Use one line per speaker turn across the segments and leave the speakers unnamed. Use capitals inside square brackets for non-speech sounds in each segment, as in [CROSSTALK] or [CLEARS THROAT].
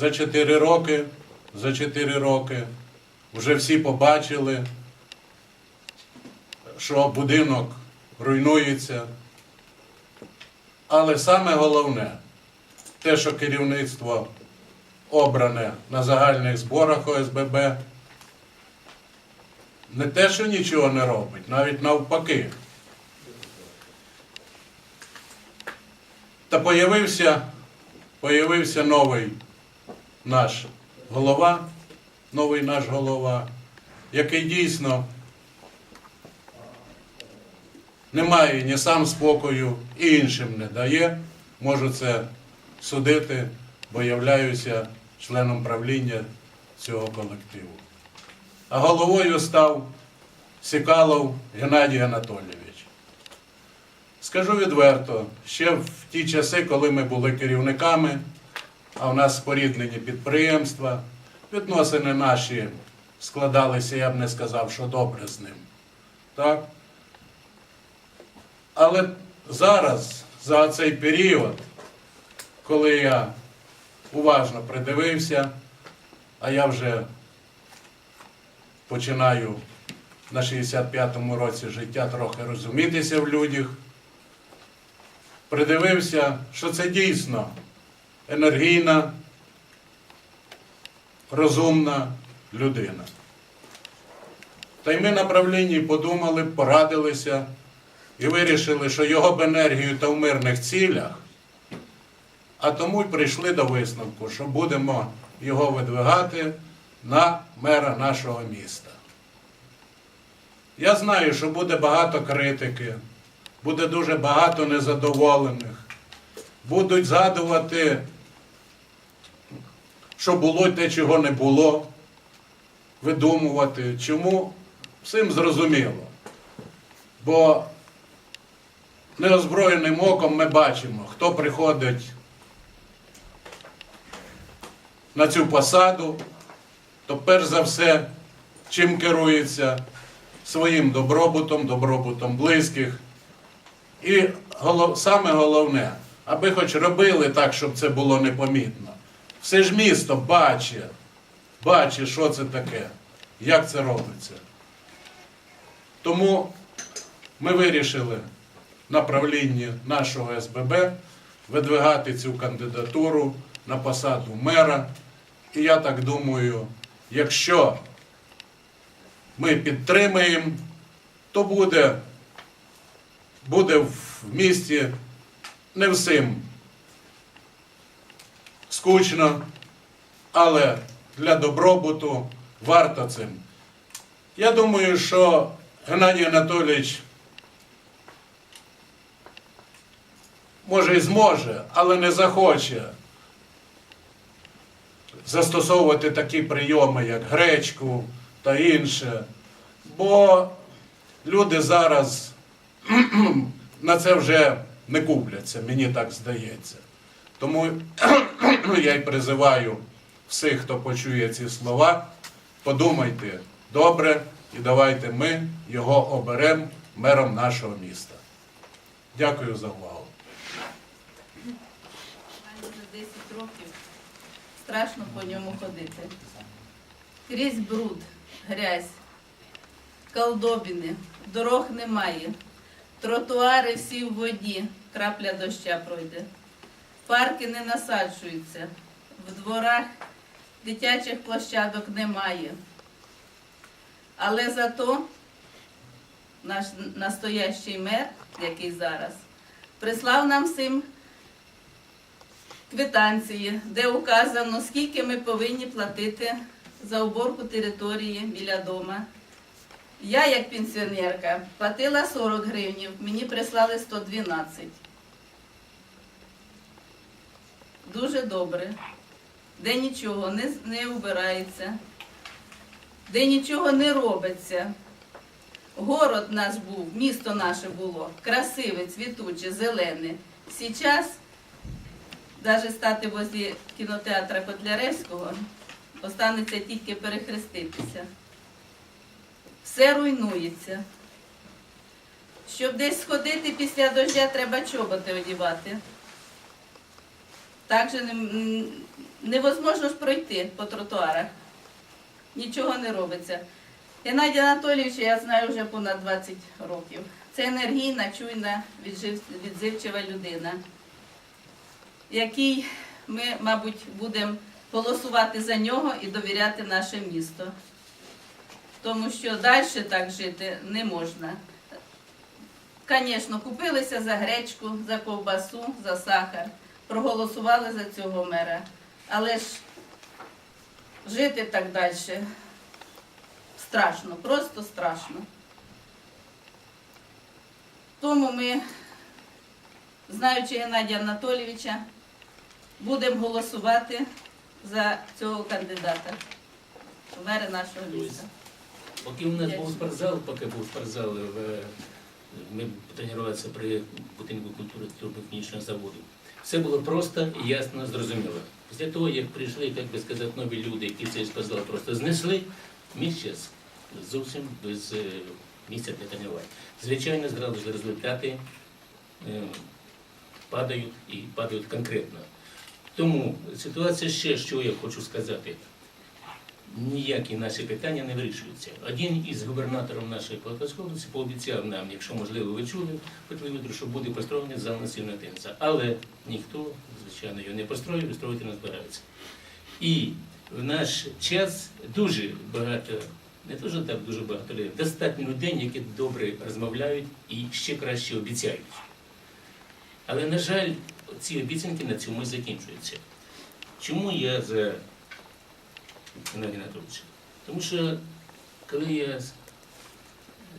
За 4 роки, за 4 роки вже всі побачили, що будинок руйнується. Але саме головне, те, що керівництво обране на загальних зборах ОСББ, не те, що нічого не робить, навіть навпаки. Та появився, появився новий наш голова, новий наш голова, який дійсно не має ні сам спокою і іншим не дає. Можу це судити, бо являюся членом правління цього колективу. А головою став Сікалов Геннадій Анатолійович. Скажу відверто, ще в ті часи, коли ми були керівниками, а в нас споріднені підприємства, відносини наші складалися, я б не сказав, що добре з ним. Так? Але зараз, за цей період, коли я уважно придивився, а я вже починаю на 65-му році життя трохи розумітися в людях, придивився, що це дійсно енергійна, розумна людина. Та й ми на правлінні подумали, порадилися і вирішили, що його б енергію та в мирних цілях, а тому й прийшли до висновку, що будемо його видвигати на мера нашого міста. Я знаю, що буде багато критики, буде дуже багато незадоволених, будуть згадувати, що було те, чого не було, видумувати. Чому? Всім зрозуміло. Бо неозброєним оком ми бачимо, хто приходить на цю посаду, то перш за все, чим керується своїм добробутом, добробутом близьких. І голов, саме головне, аби хоч робили так, щоб це було непомітно. Все ж місто бачить, бачить, що це таке, як це робиться. Тому ми вирішили на правлінні нашого СББ видвигати цю кандидатуру на посаду мера. І я так думаю, якщо ми підтримаємо, то буде, буде в місті не всім скучно, але для добробуту варто цим. Я думаю, що Геннадій Анатолійович може і зможе, але не захоче застосовувати такі прийоми, як гречку та інше. Бо люди зараз [CLEARS THROAT] на це вже не купляться, мені так здається. Тому [CLEARS THROAT] я й призиваю всіх, хто почує ці слова, подумайте добре і давайте ми його оберемо мером нашого міста. Дякую за увагу.
Майже 10 років страшно по ньому ходити. Крізь бруд, грязь, колдобіни, дорог немає, тротуари всі в воді, крапля доща пройде. Парки не насаджуються, в дворах дитячих площадок немає. Але зато наш настоящий мер, який зараз, прислав нам всім квитанції, де указано, скільки ми повинні платити за уборку території біля дома. Я, як пенсіонерка, платила 40 гривнів, мені прислали 112. Дуже добре. Де нічого не, не убирається, де нічого не робиться. Город наш був, місто наше було красиве, цвітуче, зелене. Сейчас навіть стати возле кінотеатра Котляревського, останеться тільки перехреститися. Все руйнується. Щоб десь сходити після дождя, треба чоботи одівати. Так же Невозможно ж пройти по тротуарах. Нічого не робиться. Геннадій Анатолійович, я знаю вже понад 20 років. Це енергійна, чуйна, відзивчива людина, який ми, мабуть, будемо голосувати за нього і довіряти наше місто. Тому що далі так жити не можна. Звісно, купилися за гречку, за ковбасу, за сахар, проголосували за цього мера. Але ж жити так далі страшно, просто страшно. Тому ми, знаючи Геннадія Анатолійовича, будемо голосувати за цього кандидата в мери нашого міста.
Поки у нас був спортзал, поки був спортзал, ми тренувалися при будинку культури турбохімічного заводу. Все було просто, ясно, зрозуміло. Після того, як прийшли, як би сказати, нові люди, які цей сказали, просто знесли, зараз зовсім без е, місця для тренувань. Звичайно, зразу ж результати е, падають і падають конкретно. Тому ситуація ще, що я хочу сказати ніякі наші питання не вирішуються. Один із губернаторів нашої Полтавської пообіцяв нам, якщо можливо ви чули, хоч що буде построєний зал насильного тенісу. Але ніхто, звичайно, його не построїв і строїти не збирається. І в наш час дуже багато, не дуже так дуже багато людей, достатньо людей, які добре розмовляють і ще краще обіцяють. Але, на жаль, ці обіцянки на цьому і закінчуються. Чому я за Геннадій Анатолійович. Тому що коли я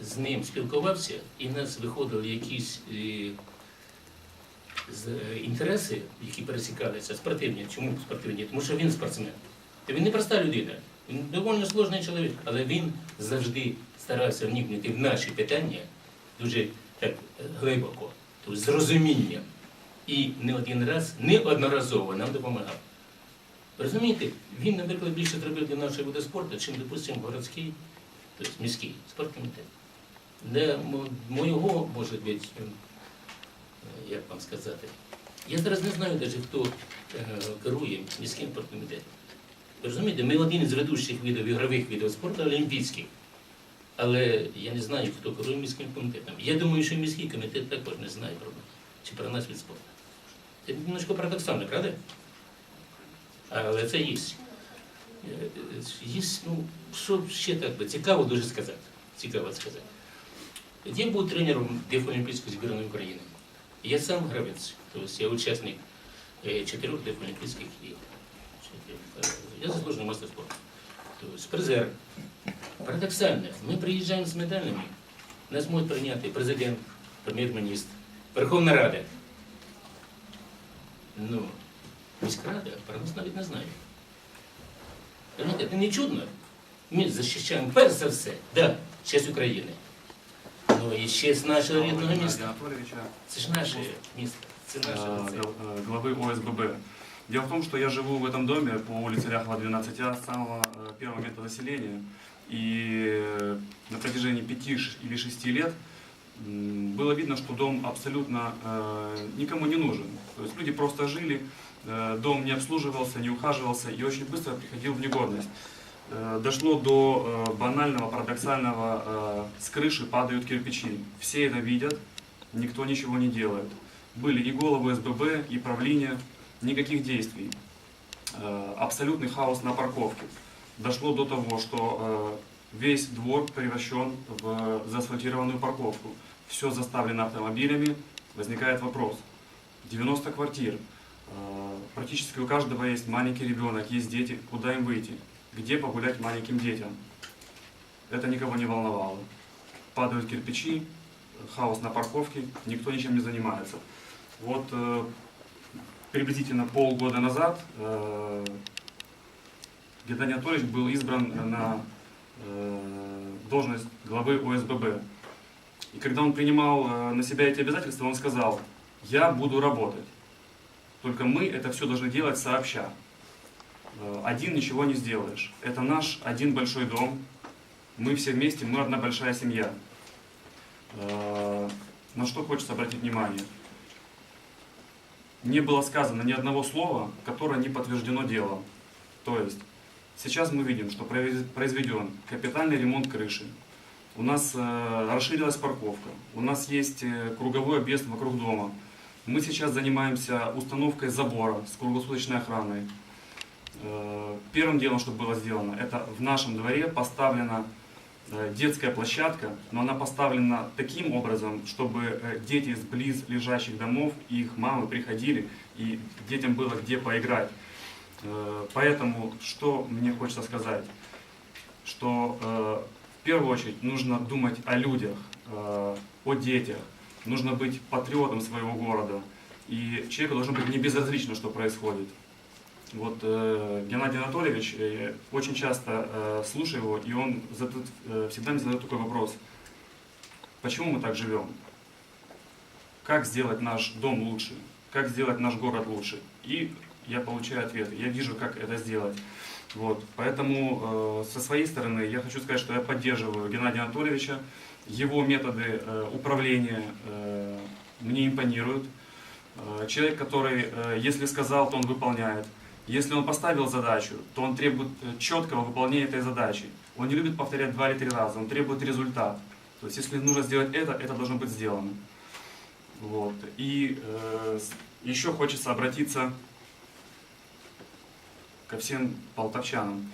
з- ним спілкувався, і в нас виходили якісь е, е, інтереси, які пересікалися, спортивні. Чому спортивні? Тому що він спортсмен. Та він не проста людина, він доволі сложний чоловік, але він завжди старався вникнути в наші питання дуже так е, глибоко, тобто з розумінням. І не один раз, не одноразово нам допомагав. Розумієте, він, наприклад, більше зробив для нашого виду спорту, чим, допустимо, городський, тобто міський спорткомітет. Мо- моєго, може бути, е, як вам сказати, я зараз не знаю навіть, хто е, керує міським спорткомітетом. Розумієте, ми один із ведучих видів ігрових видів спорту олімпійських. Але я не знаю, хто керує міським комітетом. Я думаю, що міський комітет також не знає про нас, чи про нас від спорту. Це немножко парадоксально, правда? Але це є. Е, Є, ну, що ще так би цікаво дуже сказати. Цікаво сказати. Я був тренером Дефолімпійської збірної України. Я сам гравець, тобто я учасник е, чотирьох Дефолімпійських ігор. Е, Я заслужений майстер спорту. Тобто призер. Парадоксально, ми приїжджаємо з медалями, нас можуть прийняти президент, прем'єр-міністр, Верховна Рада. Ну, міськрада про нас навіть не знає. Розумієте, Це не чудно. Ми захищаємо перш за все, да, честь України. Ну і честь нашого рідного
Геннадия
міста.
Анатольевича,
Це ж наше місто, це наше
э,
лице.
гл- э, главы ОСББ. Дело в том, что я живу в этом доме по улице Ляхова 12А с самого э, первого момента заселения. И э, на протяжении пяти ш- или шести лет м, было видно, что дом абсолютно э, никому не нужен. То есть люди просто жили, э, дом не обслуживался, не ухаживался и очень быстро приходил в негодность. Э, Дошло до э, банального, парадоксального, э, с крыши падают кирпичи. Все это видят, никто ничего не делает. Были и головы СББ, и правление, никаких действий. Э, Абсолютный хаос на парковке. Дошло до того, что э, весь двор превращен в заасфальтированную парковку. Все заставлено автомобилями. Возникает вопрос. 90 квартир. Э, Практически у каждого есть маленький ребенок, есть дети. Куда им выйти? Где погулять маленьким детям? Это никого не волновало. Падают кирпичи, хаос на парковке, никто ничем не занимается. Вот э, приблизительно полгода назад э, Геннадий Анатольевич был избран на должность главы ОСББ. И когда он принимал на себя эти обязательства, он сказал, я буду работать. Только мы это все должны делать сообща. Э, Один ничего не сделаешь. Это наш один большой дом. Мы все вместе, мы одна большая семья. Э, На что хочется обратить внимание. не было сказано ни одного слова, которое не подтверждено делом. То есть сейчас мы видим, что произ- произведен капитальный ремонт крыши. У нас э, расширилась парковка, у нас есть круговой объезд вокруг дома. Мы сейчас занимаемся установкой забора с круглосуточной охраной. Э, Первым делом, что было сделано, это в нашем дворе поставлена э, детская площадка, но она поставлена таким образом, чтобы э, дети из близ лежащих домов и их мамы приходили, и детям было где поиграть. Поэтому, что мне хочется сказать, что в первую очередь нужно думать о людях, о детях, нужно быть патриотом своего города, и человеку должно быть не безразлично, что происходит. Вот э, Геннадий Анатольевич, э, очень часто э, слушаю его, и он задает, э, всегда мне задает такой вопрос. Почему мы так живем? Как сделать наш дом лучше? Как сделать наш город лучше? И я получаю ответы, я вижу, как это сделать. Вот. Поэтому э, со своей стороны я хочу сказать, что я поддерживаю Геннадия Анатольевича. Его методы э, управления э, мне импонируют. Э, человек, который, если сказал, то он выполняет. Если он поставил задачу, то он требует четкого выполнения этой задачи. Он не любит повторять два или три раза, он требует результат. То есть, если нужно сделать это, это должно быть сделано. Вот. И э, еще хочется обратиться ко всем полтавчанам.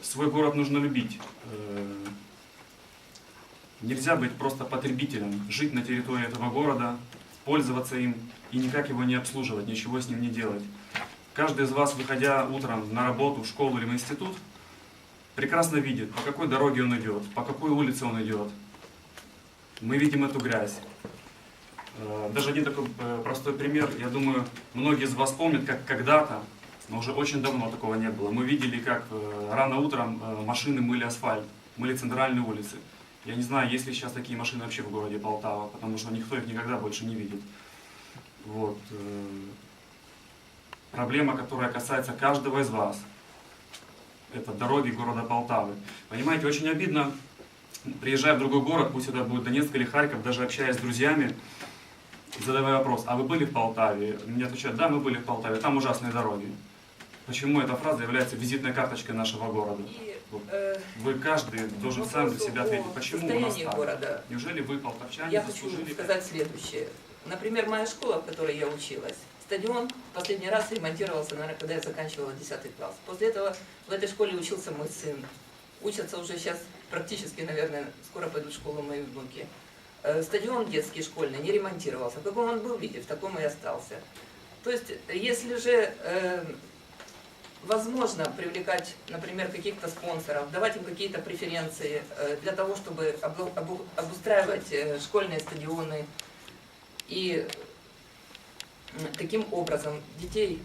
Свой город нужно любить. Нельзя быть просто потребителем, жить на территории этого города, пользоваться им и никак его не обслуживать, ничего с ним не делать. Каждый из вас, выходя утром на работу, в школу или в институт, прекрасно видит, по какой дороге он идет, по какой улице он идет. Мы видим эту грязь. Э, Даже один такой э, простой пример. Я думаю, многие из вас помнят, как когда-то, но уже очень давно такого не было. Мы видели, как э, рано утром машины мыли асфальт, мыли центральные улицы. Я не знаю, есть ли сейчас такие машины вообще в городе Полтава, потому что никто их никогда больше не видит. Вот. э, Проблема, которая касается каждого из вас, это дороги города Полтавы. Понимаете, очень обидно, приезжая в другой город, пусть это будет Донецк или Харьков, даже общаясь с друзьями, задавая вопрос, а вы были в Полтаве? Мне отвечают, да, мы были в Полтаве, там ужасные дороги. Почему эта фраза является визитной карточкой нашего города?
И
Вы каждый должен сам для себя ответить, почему у нас так?
города.
Неужели вы, полтавчане,
Я хочу сказать следующее. Например, моя школа, в которой я училась, стадион последний раз ремонтировался, наверное, когда я заканчивала 10 класс. После этого в этой школе учился мой сын. Учатся уже сейчас практически, наверное, скоро пойдут в школу мои внуки. Э, Стадион детский, школьный, не ремонтировался. В каком он был виде, в таком и остался. То есть, если же э, возможно привлекать, например, каких-то спонсоров, давать им какие-то преференции э, для того, чтобы обу- обу- обустраивать э, школьные стадионы и таким образом детей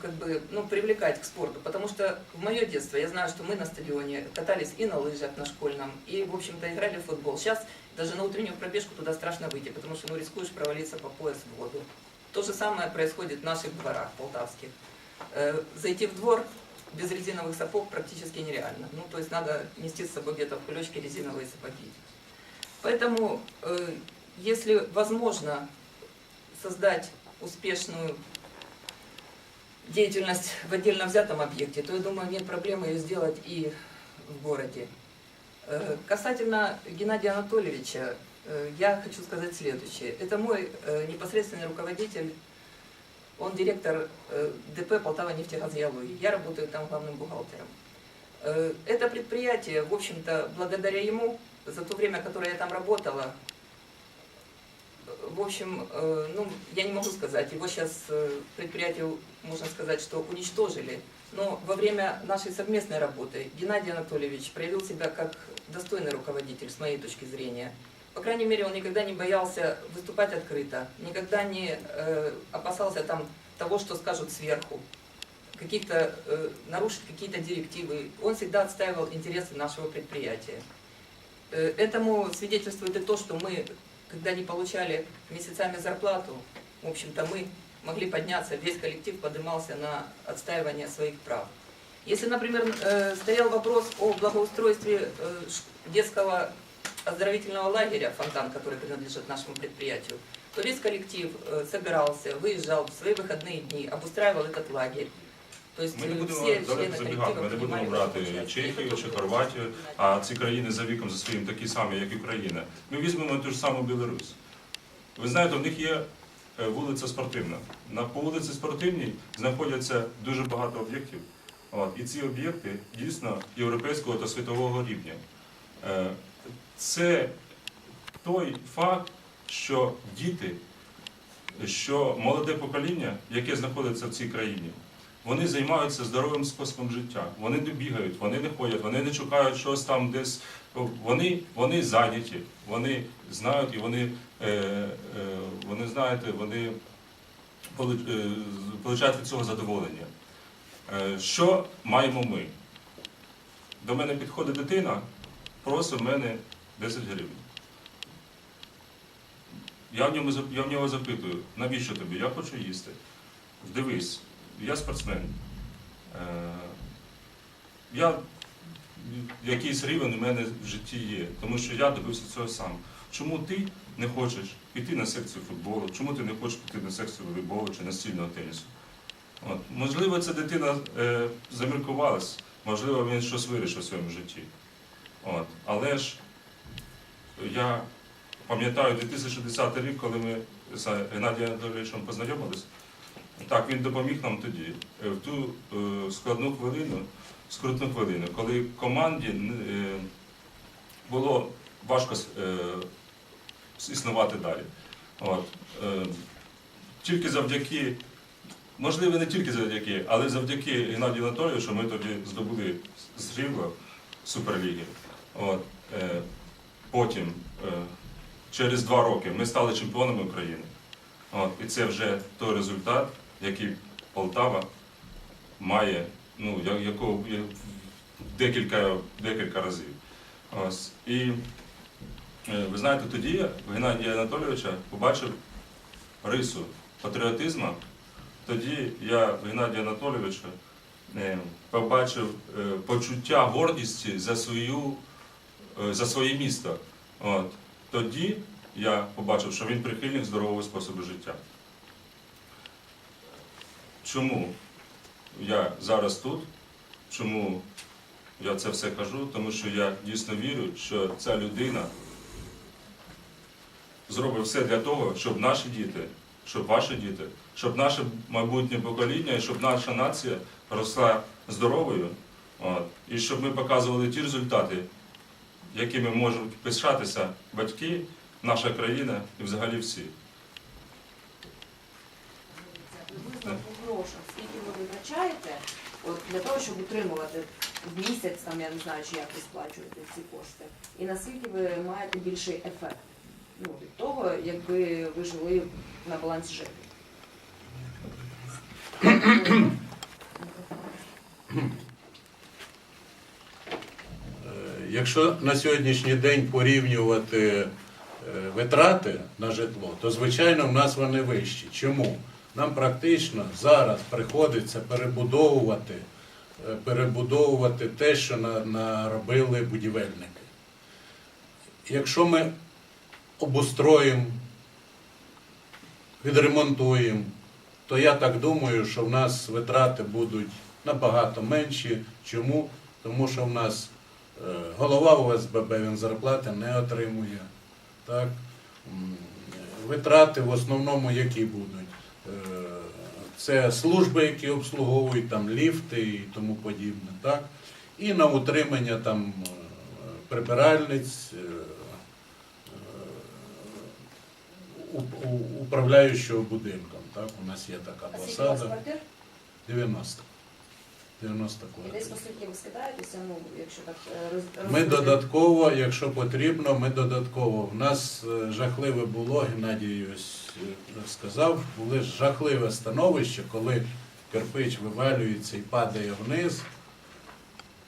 как бы, ну, привлекать к спорту. Потому что в мое детство я знаю, что мы на стадионе катались и на лыжах на школьном, и, в общем-то, играли в футбол. Сейчас даже на утреннюю пробежку туда страшно выйти, потому что ну, рискуешь провалиться по пояс в воду. То же самое происходит в наших дворах полтавских. Э, Зайти в двор без резиновых сапог практически нереально. Ну, то есть надо нести с собой где-то в кулечке резиновые сапоги. Поэтому, э, если возможно создать успешную деятельность в отдельно взятом объекте, то я думаю, нет проблемы ее сделать и в городе. Э, Касательно Геннадия Анатольевича, я хочу сказать следующее. Это мой непосредственный руководитель, он директор э, ДП Полтава нефтегазгеологии. Я работаю там главным бухгалтером. Э, Это предприятие, в общем-то, благодаря ему, за то время, которое я там работала, в общем, э, ну, я не могу сказать, его сейчас предприятие, можно сказать, что уничтожили. Но во время нашей совместной работы Геннадий Анатольевич проявил себя как достойный руководитель, с моей точки зрения. По крайней мере, он никогда не боялся выступать открыто, никогда не э, опасался там того, что скажут сверху, каких-то э, нарушить какие-то директивы. Он всегда отстаивал интересы нашего предприятия. Э, этому свидетельствует и то, что мы, когда не получали месяцами зарплату, в общем-то, мы могли подняться, весь коллектив поднимался на отстаивание своих прав. Если, например, э, стоял вопрос о благоустройстве э, детского оздоровительного лагеря «Фонтан», который принадлежит нашему предприятию, Турист-коллектив э, собирался, выезжал в свои выходные дни, обустраивал этот лагерь. То есть
Ми не
э,
будемо
все
далеко
члены
забігати,
коллектива
ми не будемо
принимали
брати
участие.
Чехію
Это
чи
тоже
Хорватію,
очень
а ці країни за віком за своїм такі самі, як і Україна. Ми візьмемо ту ж саму Білорусь. Ви знаєте, в них є е, вулиця спортивна. На по вулиці спортивній знаходяться дуже багато об'єктів. От, і ці об'єкти дійсно європейського та світового рівня. Е, це той факт, що діти, що молоде покоління, яке знаходиться в цій країні, вони займаються здоровим способом життя. Вони не бігають, вони не ходять, вони не шукають щось там десь. Вони, вони зайняті, вони знають і вони, е, е, вони знаєте, вони е, получають від цього задоволення. Е, що маємо ми? До мене підходить дитина, просить мене 10 гривень. Я в, ньому, я в нього запитую, навіщо тобі? Я хочу їсти. Дивись, я спортсмен. Е, я, якийсь рівень у мене в житті є, тому що я добився цього сам. Чому ти не хочеш піти на секцію футболу? Чому ти не хочеш піти на секцію волейболу чи настільного тенісу? От. Можливо, ця дитина е, заміркувалась, можливо, він щось вирішив у своєму житті. От. Але ж я пам'ятаю 2010 рік, коли ми з Геннадієм Анатолійовичем познайомились. Так, він допоміг нам тоді, е, в ту е, складну хвилину, скрутну хвилину, коли команді е, було важко існувати далі. От. Тільки завдяки, можливо, не тільки завдяки, але завдяки Геннадію Анатолійовичу ми тоді здобули срібло Суперліги. От. Потім, е, через два роки, ми стали чемпіонами України. От, і це вже той результат, який Полтава має, ну, якого декілька, декілька разів. Ось. І е, ви знаєте, тоді в Геннадія Анатолійовича побачив рису патріотизму. Тоді я в Геннадія Анатолійовича е, побачив почуття гордості за, свою, за своє місто. От. Тоді я побачив, що він прихильник здорового способу життя. Чому я зараз тут? Чому я це все кажу? Тому що я дійсно вірю, що ця людина зробить все для того, щоб наші діти, щоб ваші діти, щоб наше майбутнє покоління і щоб наша нація росла здоровою, от, і щоб ми показували ті результати, якими можуть пишатися батьки, наша країна і взагалі всі.
Скільки ви витрачаєте от, для того, щоб утримувати в місяць, там я не знаю, чи як ви сплачуєте ці кошти, і наскільки ви маєте більший ефект ну, від того, якби ви жили на балансі життя?
Е, Якщо на сьогоднішній день порівнювати е, витрати на житло, то звичайно в нас вони вищі. Чому? Нам практично зараз приходиться перебудовувати, е, перебудовувати те, що наробили будівельники. Якщо ми обустроїмо, відремонтуємо, то я так думаю, що в нас витрати будуть набагато менші. Чому? Тому що в нас голова ОСББ він зарплати не отримує. Так? Витрати в основному які будуть? Е, Це служби, які обслуговують там ліфти і тому подібне. Так? І на утримання там е, прибиральниць, е, е, управляючого будинком. Так? У нас є така посада.
квартир?
90. 90
І десь оскільки ви скидаєтеся, ну, якщо так е, роз-
Ми додатково, якщо потрібно, ми додатково. У нас е, жахливе було, Геннадій ось е, сказав, були жахливе становище, коли кирпич вивалюється і падає вниз.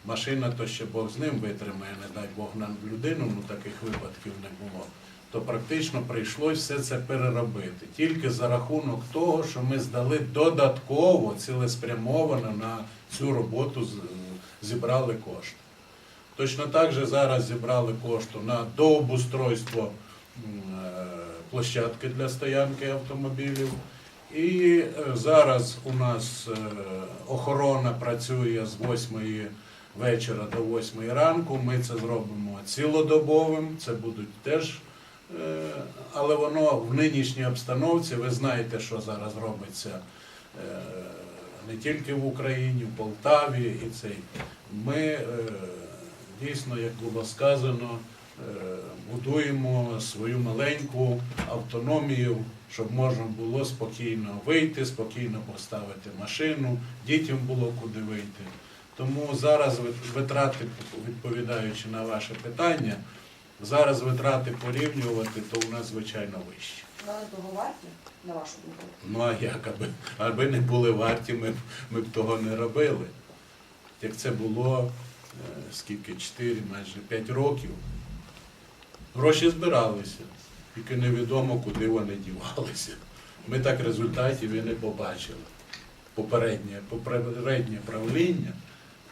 Машина то ще Бог з ним витримає, не дай Бог нам людину, ну таких випадків не було. То практично прийшлось все це переробити. Тільки за рахунок того, що ми здали додатково, цілеспрямовано на цю роботу зібрали кошти. Точно так же зараз зібрали кошти на дообустройство е, площадки для стоянки автомобілів. І е, зараз у нас е, охорона працює з 8 вечора до 8 ранку. Ми це зробимо цілодобовим. Це будуть теж, але воно в нинішній обстановці, ви знаєте, що зараз робиться е, не тільки в Україні, в Полтаві і цей. Ми е, дійсно, як було сказано, е, будуємо свою маленьку автономію, щоб можна було спокійно вийти, спокійно поставити машину, дітям було куди вийти. Тому зараз вит- витрати, відповідаючи на ваше питання, зараз витрати порівнювати, то у нас звичайно вищі.
Вони того варті, на вашу думку?
Ну а як, аби, аби не були варті, ми б, ми б того не робили. Як це було е, скільки, 4, майже 5 років, гроші збиралися, тільки невідомо, куди вони дівалися. Ми так результатів і не побачили. Попереднє, попереднє правління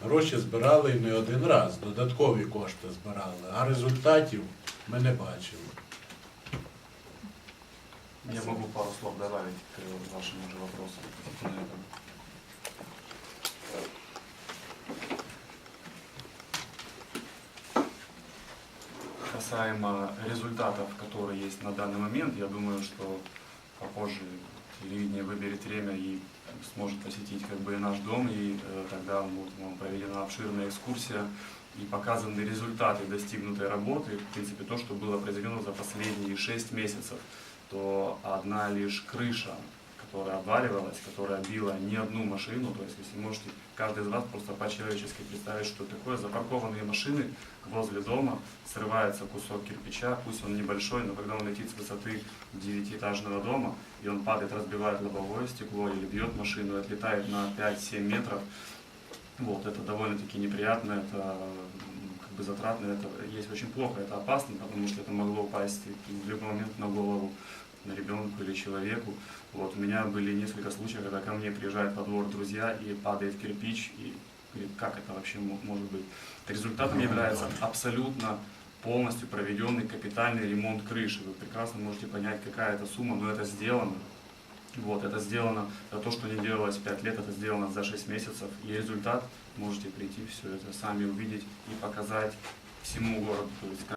гроші збирали не один раз, додаткові кошти збирали, а результатів ми не бачили.
Я могу пару слов добавить к вашему же вопросу. относительно этого. Касаемо результатов, которые есть на данный момент, я думаю, что попозже телевидение выберет время и сможет посетить как бы и наш дом, и э, тогда будет вам проведена обширная экскурсия и показаны результаты достигнутой работы, в принципе, то, что было произведено за последние 6 месяцев, то одна лишь крыша, которая обваливалась, которая била не одну машину, то есть если можете каждый из вас просто по-человечески представить, что такое. Запаркованные машины возле дома, срывается кусок кирпича, пусть он небольшой, но когда он летит с высоты девятиэтажного дома, и он падает, разбивает лобовое стекло или бьет машину, отлетает на 5-7 метров, вот, это довольно-таки неприятно, это как бы затратно, это есть очень плохо, это опасно, потому что это могло упасть в любой момент на голову ребенку или человеку. Вот, у меня были несколько случаев, когда ко мне приезжает во двор друзья и падает кирпич, и говорит, как это вообще мо- может быть. Результатом является абсолютно полностью проведенный капитальный ремонт крыши. Вы прекрасно можете понять, какая это сумма, но это сделано. Вот, это сделано, это то, что не делалось 5 лет, это сделано за 6 месяцев. И результат можете прийти все это сами увидеть и показать всему городу.